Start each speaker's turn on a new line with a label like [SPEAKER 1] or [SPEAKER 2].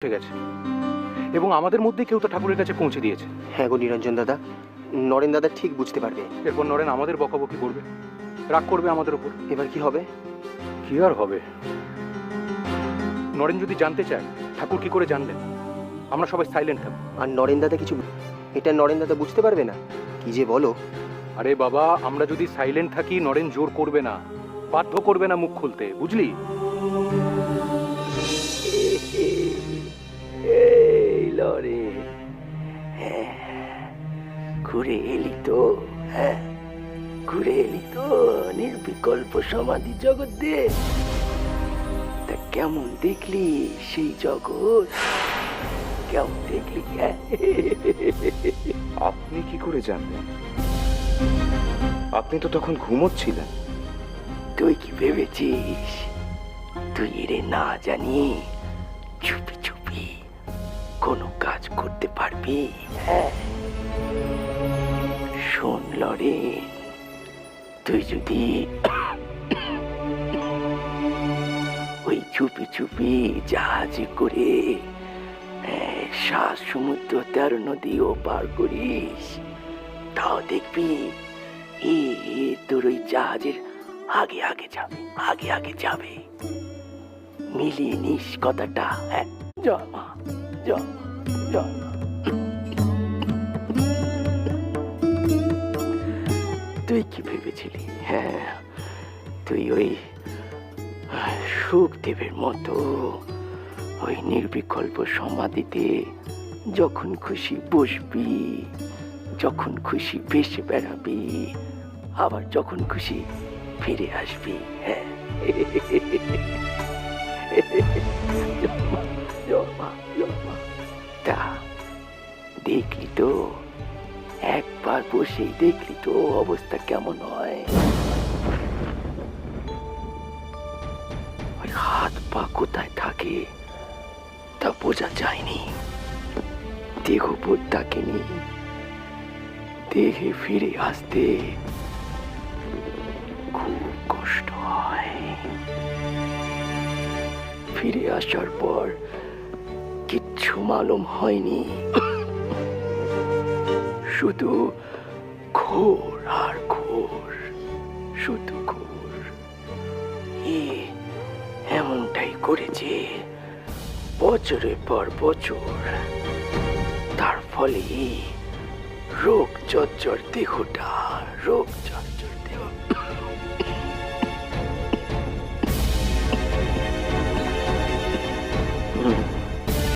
[SPEAKER 1] উঠে গেছে এবং আমাদের মধ্যে কেউ তো ঠাকুরের কাছে পৌঁছে দিয়েছে।
[SPEAKER 2] হ্যাঁ গো নিরঞ্জন দাদা নরেন দাদা ঠিক বুঝতে পারবে।
[SPEAKER 1] এরপর নরেন আমাদের বকাবকি করবে। রাগ করবে আমাদের উপর।
[SPEAKER 2] এবার কি হবে?
[SPEAKER 1] কি আর হবে? নরেন যদি জানতে চায় ঠাকুর কি করে জানলেন আমরা সবাই সাইলেন্ট থাকব।
[SPEAKER 2] আর নরেন দাদা কিছু এটা নরেন দাদা বুঝতে পারবে না? কি যে বলো।
[SPEAKER 1] আরে বাবা আমরা যদি সাইলেন্ট থাকি নরেন জোর করবে না। বাধ্য করবে না মুখ খুলতে বুঝলি?
[SPEAKER 3] ঘুরে এলি তো হ্যাঁ? ঘুরে এলি তো নির্বিকল্প সমাধি জগৎ তা কেমন দেখলি সেই জগৎ? কেমন দেখলি হ্যাঁ?
[SPEAKER 4] আপনি কি করে জানলেন? আপনি তো তখন ঘুমোচ্ছিলেন।
[SPEAKER 3] তুই কি ভেবেছিস? তুই এরে না জানি চুপি চুপি কোনো কাজ করতে পারবি হ্যাঁ? শোন, লরে। তুই যদি ওই চুপি চুপি জাহাজে করে সাত সমুদ্র তেরো নদী ও পার করিস, তাও দেখবি এ তোর ওই জাহাজের আগে আগে যাবে, আগে আগে যাবে। মিলিয়ে নিস কথাটা হ্যাঁ। জয় মা তুই কি ভেবেছিলি? হ্যাঁ তুই ওই সুখদেবের মতো ওই নির্বিকল্প সমাধিতে যখন খুশি বসবি, যখন খুশি ভেসে বেড়াবি, আবার যখন খুশি ফিরে আসবি হ্যাঁ। তা, দেখলি তো? একবার বসেই দেখলি তো অবস্থা কেমন হয়। ওই হাত পা কোথায় থাকে তা বোঝা যায়নি। দেহ বোধ থাকেনি দেহে ফিরে আসতে খুব কষ্ট হয়। ফিরে আসার পর কিচ্ছু মালুম হয়নি। শুধু ঘোর আর ঘোর, শুধু ঘোর। এমনটাই করেছে বছরের পর বছর। তার ফলে রোগ চর্চর দেহটা, রোগ চর্চর